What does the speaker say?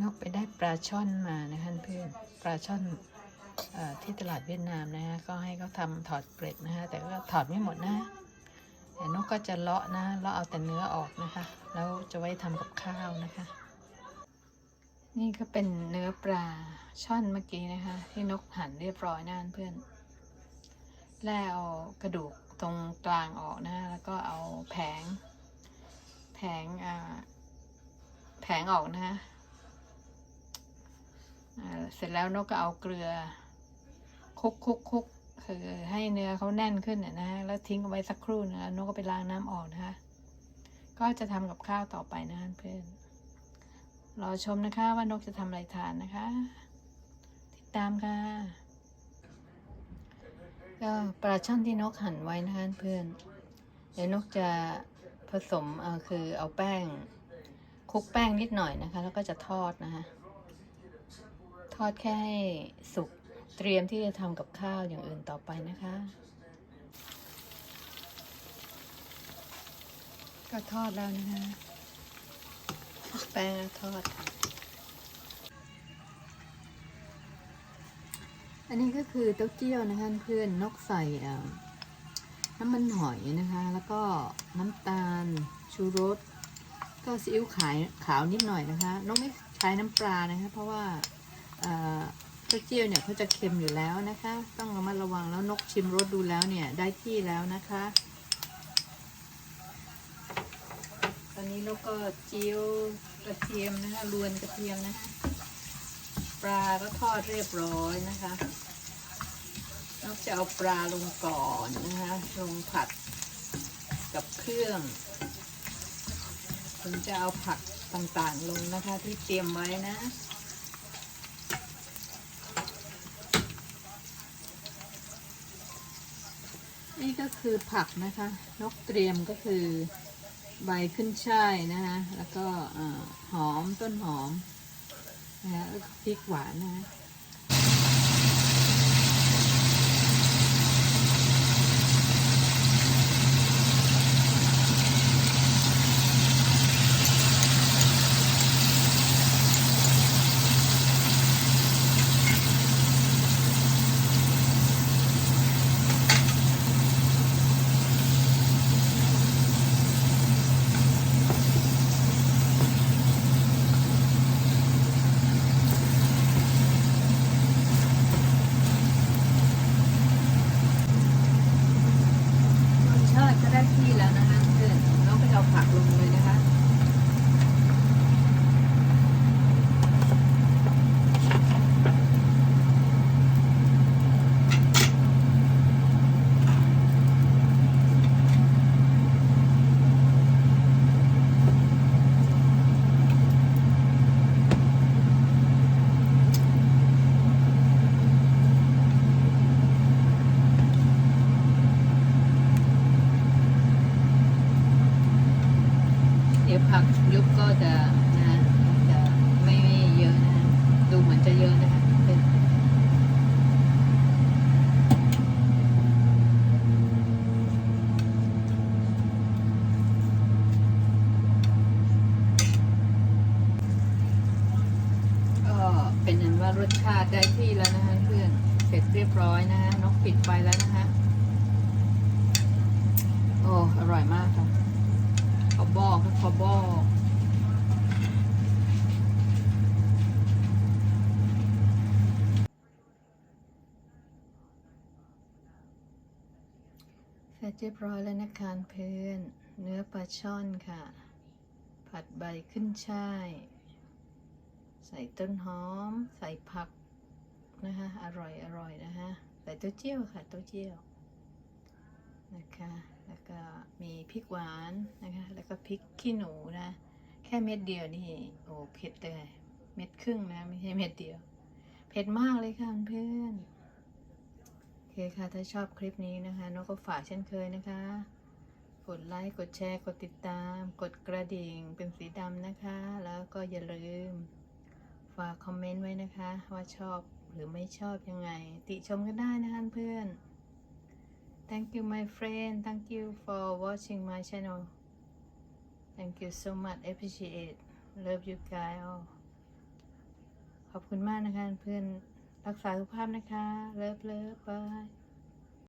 นกไปได้ปลาช่อนมานะคะเพื่อนปลาช่อนอที่ตลาดเวียดนามนะฮะก็ให้เขาทำถอดเกล็ดนะฮะแต่ก็ถอดไม่หมดนะแต่นกก็จะเลาะนะเลาะเอาแต่เนื้อออกนะคะ แล้วจะไว้ทำกับข้าวนะคะ นี่ก็เป็นเนื้อปลาช่อนเมื่อกี้นะคะ ที่นกหั่นเรียบร้อยนะเพื่อนแล้วเอากระดูกตรงกลางออกนะแล้วก็เอาแผง แผงอ่าแผงออกนะฮะ เสร็จแล้วนกก็เอาเกลือคุกคุกคุกคือให้เนื้อเขาแน่นขึ้นนะฮะแล้วทิ้งเอาไว้สักครู่นะนกก็ไปล้างน้ำออกนะคะ ก็จะทำกับข้าวต่อไปนะเพื่อนรอชมนะคะว่านกจะทำอะไรทานนะคะ ติดตามค่ะก็ปลาช่อนที่นกหั่นไว้นะคะเพื่อนเดี๋ยวนกจะผสมเออคือเอาแป้งคลุกแป้งนิดหน่อยนะคะ แล้วก็จะทอดนะคะ อดแค่ให้สุกเตรียมที่จะทำกับข้าวอย่างอื่นต่อไปนะคะ ก็ทอดแล้วนะคะแป้งทอด อันนี้ก็คือเต้าเจี้ยวนะคะเพื่อนนกใส่น้ำมันหอยนะคะ แล้วก็น้ำตาลชูรสก็ซีอิ๊วขายขาวนิดหน่อยนะคะ นกไม่ใช้น้ำปลานะคะ เพราะว่า เอ่อเต้าเจียวเนี่ยเขาจะเค็มอยู่แล้วนะคะ ต้องระมัดระวังแล้วนกชิมรสดูแล้วเนี่ยได้ที่แล้วนะคะ ตอนนี้นกก็เจียวกระเทียมนะคะรวนกระเทียมนะคะปลาก็ทอดเรียบร้อยนะคะนอกจะเอาปลาลงก่อนนะคะลงผัดกับเครื่องถึงจะเอาผักต่างๆลงนะคะที่เตรียมไว้นะ นี่ก็คือผักนะคะ นกเตรียมก็คือใบขึ้นช่ายนะคะแล้วก็อหอมต้นหอมนะคะแล้วก็พริกหวานนะคะรสชาติก็ได้ที่แล้วนะคะเพื่อนน้องไปเอาผักลงเลยนะคะ เดี๋ยวผักยุบก็จะนะจะไม่เยอะนะดูเหมือนจะเยอะนะคะเป็นก็เป็นนั้นว่ารสชาติได้ที่แล้วนะคะเพื่อนเสร็จเรียบร้อยนะคะนกปิดไฟแล้วนะคะโอ้อร่อยมากค่ะ ขอบอกค่ะขอบอกเสร็จเรียบร้อยแล้วนะคะเพื่อน เนื้อปลาช่อนค่ะ ผัดใบขึ้นช่าย ใส่ต้นหอม ใส่ผักนะคะอร่อยอร่อยนะคะใส่เต้าเจี้ยวค่ะเต้าเจี้ยวนะคะ แล้วก็มีพริกหวานนะคะ แล้วก็พริกขี้หนูนะ แค่เม็ดเดียวนี่โอ้เผ็ดเลยเม็ดครึ่งนะไม่ใช่เม็ดเดียว เผ็ดมากเลยค่ะเพื่อนโอเคค่ะถ้าชอบคลิปนี้นะคะนกก็ฝากเช่นเคยนะคะกดไลค์กดแชร์กดติดตาม กดกระดิ่งเป็นสีดำนะคะ แล้วก็อย่าลืม ฝากคอมเมนต์ไว้นะคะ ว่าชอบหรือไม่ชอบยังไง ติชมกันได้นะคะเพื่อน Thank you, my friend. Thank you for watching my channel. Thank you so much. Appreciate. Love you guys all. ขอบคุณมากนะคะเพื่อนรักษาสุขภาพนะคะ เลิฟเลิฟบาย